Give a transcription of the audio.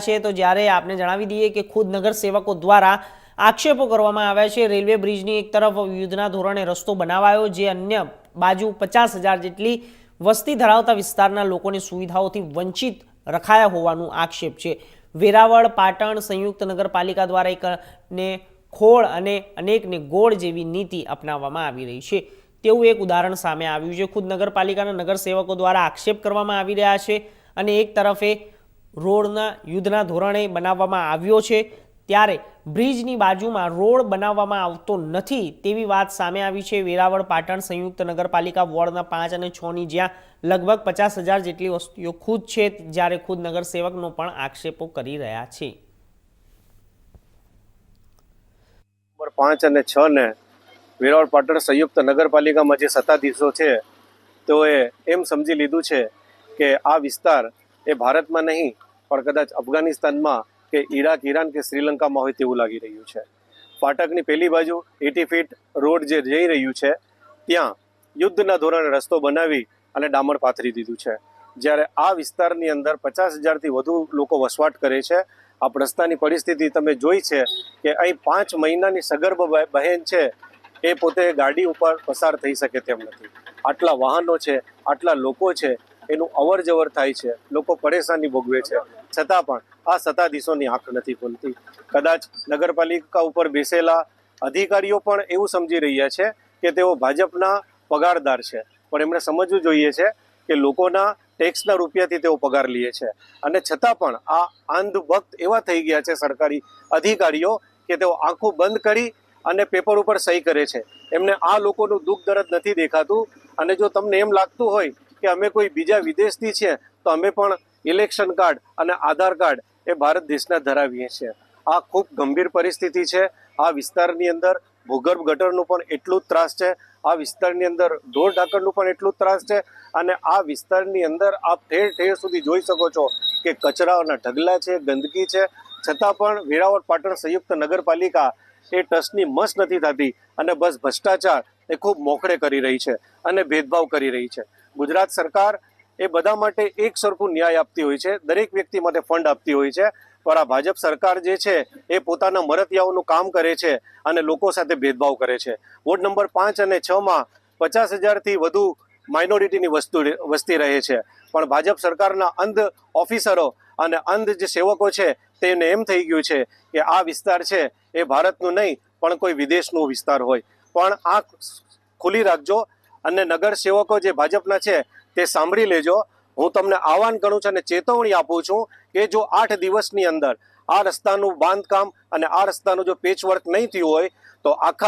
છે, તો જ્યારે આપને જણાવી દઈએ કે ખુદ નગર સેવકો દ્વારા આક્ષેપો કરવામાં આવ્યા છે, રેલવે બ્રિજની એક તરફ યુદ્ધના ધોરણે રસ્તો બનાવાયો, જે અન્ય બાજુ પચાસ જેટલી વસ્તી ધરાવતા વિસ્તારના લોકોની સુવિધાઓથી વંચિત રખાયા હોવાનું આક્ષેપ છે. વેરાવળ, પાટણ સંયુક્ત નગરપાલિકા દ્વારા એક ને ખોળ અને અનેકને ગોળ જેવી નીતિ અપનાવવામાં આવી રહી છે. તેવું એક ઉદાહરણ સામે આવ્યું છે. ખુદ નગરપાલિકાના નગરસેવકો દ્વારા આક્ષેપ કરવામાં આવી રહ્યા છે અને એક તરફે રોડના યુદ્ધના ધોરણે બનાવવામાં આવ્યો છે. ત્યારે બ્રિજની બાજુમાં રોડ બનાવવામાં આવતો નથી તેવી વાત સામે આવી છે. વેરાવળ, પાટણ સંયુક્ત નગરપાલિકા વોર્ડના પાંચ અને છની જ્યાં લગભગ પચાસ હજાર જેટલી વસ્તીઓ ખુદ છે જ્યારે ખુદ નગરસેવકનો પણ આક્ષેપો કરી રહ્યા છે. નંબર પાંચ અને છ ને વેરાવળ, પાટણ સંયુક્ત નગરપાલિકામાં જે સત્તાધીશો છે, તેઓએ એમ સમજી લીધું છે કે આ વિસ્તાર એ ભારતમાં નહીં પણ કદાચ અફઘાનિસ્તાનમાં કે ઈરાક, ઈરાન કે શ્રીલંકામાં હોય તેવું લાગી રહ્યું છે. ફાટકની પહેલી બાજુ એટી ફીટ રોડ જે જઈ રહ્યું છે, ત્યાં યુદ્ધના ધોરણે રસ્તો બનાવી અને ડામર પાથરી દીધું છે. જ્યારે આ વિસ્તારની અંદર પચાસ હજારથી વધુ લોકો વસવાટ કરે છે. આ રસ્તાની પરિસ્થિતિ તમે જોઈ છે કે અહીં પાંચ મહિનાની સગર્ભ બહેન છે, એ પોતે ગાડી ઉપર પસાર થઈ શકે તેમ નથી. આટલા વાહનો છે, આટલા લોકો છે એનું અવર જવર થાય છે. લોકો પરેશાની ભોગવે છે. છતાં પણ આ સત્તાધીશોની આંખ નથી ખુલતી. કદાચ નગરપાલિકા ઉપર બેસેલા અધિકારીઓ પણ એવું સમજી રહ્યા છે કે તેઓ ભાજપના પગારદાર છે. પણ એમણે સમજવું જોઈએ છે કે લોકોના ટેક્સના રૂપિયાથી તેઓ પગાર લે છે. અને છતાં પણ આ અંધભક્ત એવા થઈ ગયા છે સરકારી અધિકારીઓ કે તેઓ આંખો બંધ કરી અને પેપર ઉપર સહી કરે છે. એમને આ લોકોનું દુઃખ દર્દ નથી દેખાતું. અને જો તમને એમ લાગતું હોય કે અમે કોઈ બીજા વિદેશથી છે, તો અમે પણ ઇલેક્શન કાર્ડ અને આધાર કાર્ડ એ ભારત દેશના ધરાવીએ છીએ. આ ખૂબ ગંભીર પરિસ્થિતિ છે. આ વિસ્તારની અંદર ભૂગર્ભ ગટરનું પણ એટલું જ ત્રાસ છે. આ વિસ્તારની અંદર ઢોર ઢાંકણનું પણ એટલું જ ત્રાસ છે. અને આ વિસ્તારની અંદર આપ ઠેર ઠેર સુધી જોઈ શકો છો કે કચરાઓના ઢગલા છે, ગંદકી છે. છતાં પણ વેરાવળ પાટણ સંયુક્ત નગરપાલિકા એ ટ્રસ્ટની મસ નથી થતી અને બસ ભ્રષ્ટાચાર એ ખૂબ મોખડે કરી રહી છે અને ભેદભાવ કરી રહી છે. ગુજરાત સરકાર એ બધા માટે એક સરખું ન્યાય આપતી હોય છે, દરેક વ્યક્તિ માટે ફંડ આપતી હોય છે. પણ આ ભાજપ સરકાર જે છે એ પોતાના મરતિયાઓનું કામ કરે છે અને લોકો સાથે ભેદભાવ કરે છે. વોર્ડ નંબર પાંચ અને છ માં પચાસ હજારથી વધુ માઇનોરિટીની વસ્તુ વસ્તી રહે છે. પણ ભાજપ સરકારના અંધ ઓફિસરો અને અંધ જે સેવકો છે તેને એમ થઈ ગયું છે કે આ વિસ્તાર છે એ ભારતનું નહીં, પણ કોઈ વિદેશનું વિસ્તાર હોય. પણ આ ખુલ્લી રાખજો અને નગર સેવકો જે ભાજપના છે તે સાંભળી લેજો. હું તમને આહવાન કરું છું અને ચેતવણી આપું છું કે જો આઠ દિવસની અંદર આ રસ્તાનું બાંધકામ અને આ રસ્તાનું જો પેચવર્ક નહીં થયું હોય તો આખા